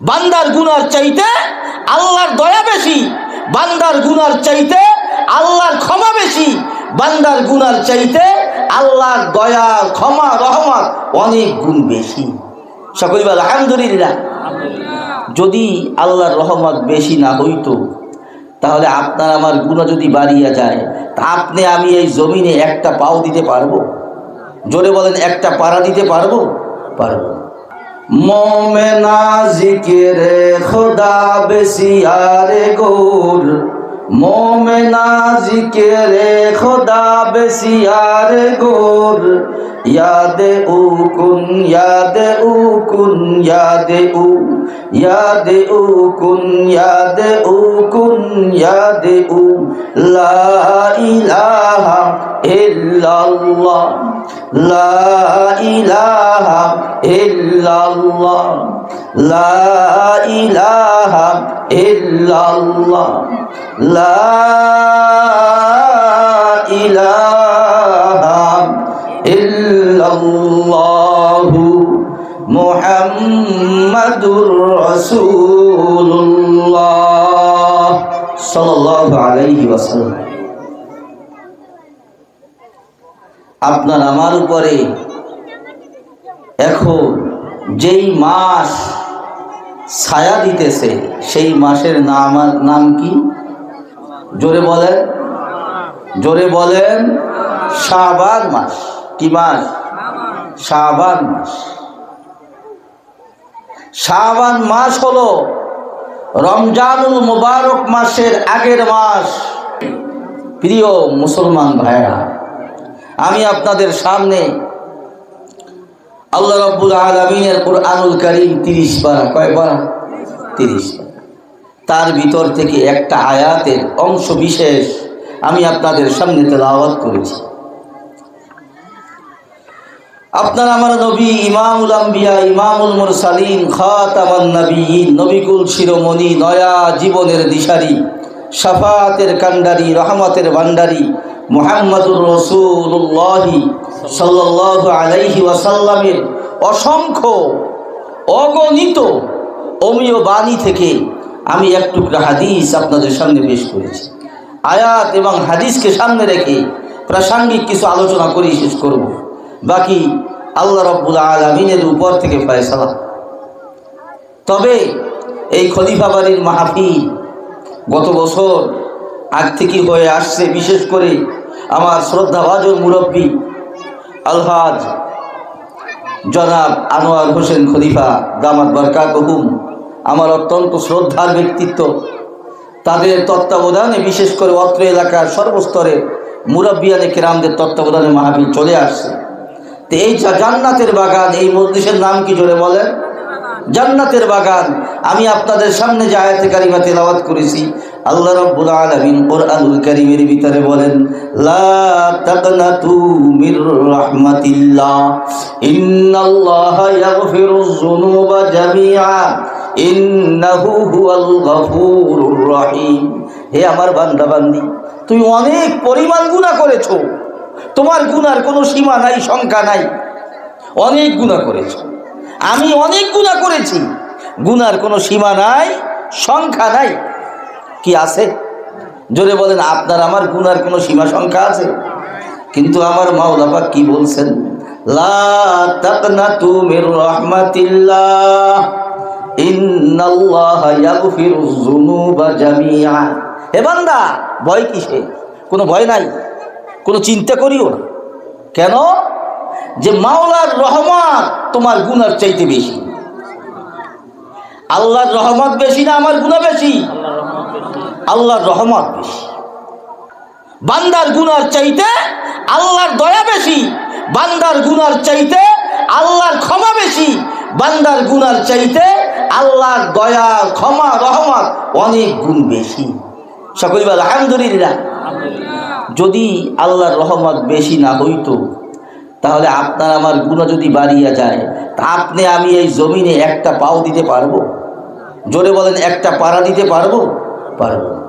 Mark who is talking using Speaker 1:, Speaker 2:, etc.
Speaker 1: বান্দার গুনার চাইতে আল্লাহর দয়া বেশি বান্দার গুনার চাইতে আল্লাহর ক্ষমা বেশি বান্দার গুনার চাইতে আল্লাহর দয়া ক্ষমা রহমত অনেক গুণ বেশি। সকল বলে আলহামদুলিল্লাহ। যদি আল্লাহর রহমত বেশি না হইতো তাহলে আপনার আমার গুণা যদি বাড়িয়া যায় তা আপনি আমি এই জমিনে একটা পাও দিতে পারব? জোরে বলেন একটা পাড়া দিতে পারব? পারব মোমেনা জিকিরে খোদা বেশি আরে গোর। মোমেনা জিকিরে খোদা বেশি আরে গোর। ইয়াদে উ কুন ইয়াদে উ কুন ইয়াদে উ ইয়াদে উ কুন ইয়াদে উ কুন ইয়াদে উ লা ইলাহা ইল্লাল্লাহ, লা ইলাহা ইল্লাল্লাহ, লা ইলাহা ইল্লাল্লাহ, লা ইলাহা ইল্লাল্লাহু মুহাম্মাদুর রাসূলুল্লাহ সাল্লাল্লাহু আলাইহি ওয়াসাল্লাম। আপনার আমার উপরে এখন যেই মাস ছায়া দিতেছে, সেই মাসের নাম নাম কি? জোরে বলেন। জোরে বলেন, শাবান মাস। কি মাস? শাবান মাস। শাবান মাস হলো রমজানুল মুবারক মাসের আগের মাস। প্রিয় মুসলমান ভাইরা আমি আপনাদের সামনে আল্লাহ রব্বুল আলমিনের কোরআনুল করিম তিরিশ পারা কয় পারা তিরিশ তার ভিতর থেকে একটা আয়াতের অংশ বিশেষ আমি আপনাদের সামনে তেলাওয়াত করেছি। আপনার আমার নবী ইমামুল আম্বিয়া, ইমামুল মুরসালিন, খাতামান নবী নবিকুল শিরোমণি, নয়া জীবনের দিশারি সাফাতের কান্ডারি রহমতের ভান্ডারি মোহাম্মদুর রসুল্লাহি সাল্লাহ আলাইহি ওয়াসাল্লামের অসংখ্য অগণিত অমীয় বাণী থেকে আমি এক টুকরা হাদিস আপনাদের সামনে পেশ করেছি। আয়াত এবং হাদিসকে সামনে রেখে প্রাসঙ্গিক কিছু আলোচনা করেই শেষ করব। বাকি আল্লাহ রব্বুল আলমিনের উপর থেকে ফয়সালা। তবে এই খলিফা বাড়ির মাহফিল গত বছর আগ থেকে হয়ে আসছে, বিশেষ করে আমার শ্রদ্ধাভাজন মুরব্বী আলহাজ জনাব আনোয়ার হোসেন খলিফা দামাত বরকা কহুম আমার অত্যন্ত শ্রদ্ধার ব্যক্তিত্ব। তাদের তত্ত্বাবধানে, বিশেষ করে অত্র এলাকার সর্বস্তরে মুরব্বিয়ানে কেরামদের তত্ত্বাবধানে মাহফিল চলে আসছে। এই জান্নাতের বাগান, এই মসজিদের নাম কি জোরে বলেন? জান্নাতের বাগান। আমি আপনাদের সামনে যে আয়াতে কারিমা তেলাওয়াত করেছি, আল্লাহ রাব্বুল আলামিন কোরআনুল কারীমের ভিতরে বলেন, লা তাকনাতু মির রাহমাতিল্লাহ, ইন্নাল্লাহা ইয়াগফিরুয যুনুবা জামিআ, ইন্নাহু হুয়াল গফুরুর রহিম। হে আমার বান্দা বান্দি তুমি অনেক পরিমাণ গুনাহ করেছ। তোমার গুনার কোনো সীমা নাই, সংখ্যা নাই। অনেক গুণা করেছ। আমি অনেক গুণা করেছি। গুনার কোনো সীমা নাই, সংখ্যা নাই। কি আছে? জোরে বলেন, আপনার আমার গুনার কোনো সীমা, সংখ্যা আছে? কিন্তু আমার মাওলাপা কি বলছেন? হে বান্দা, ভয় কিসে কোনো ভয় নাই? কোনো চিন্তা করিও না। কেন? যে মাওলার রহমান তোমার গুনার চাইতে বেশি। আল্লাহর রহমত বেশি না আমার গুণা বেশি? আল্লাহর রহমত বেশি। বান্দার গুনার চাইতে আল্লাহর দয়া বেশি। বান্দার গুনার চাইতে আল্লাহর ক্ষমা বেশি। বান্দার গুনার চাইতে আল্লাহর দয়া, ক্ষমা, রহমত অনেক গুণ বেশি। সকল আলহামদুলিল্লাহ। যদি আল্লাহর রহমত বেশি না হইতো, তাহলে আপনার আমার গুণা যদি বাড়িয়া যায়, তা আপনি আমি এই জমিনে একটা পাও দিতে পারব জোরে বলেন, একটা পাড়া দিতে পারব পারব।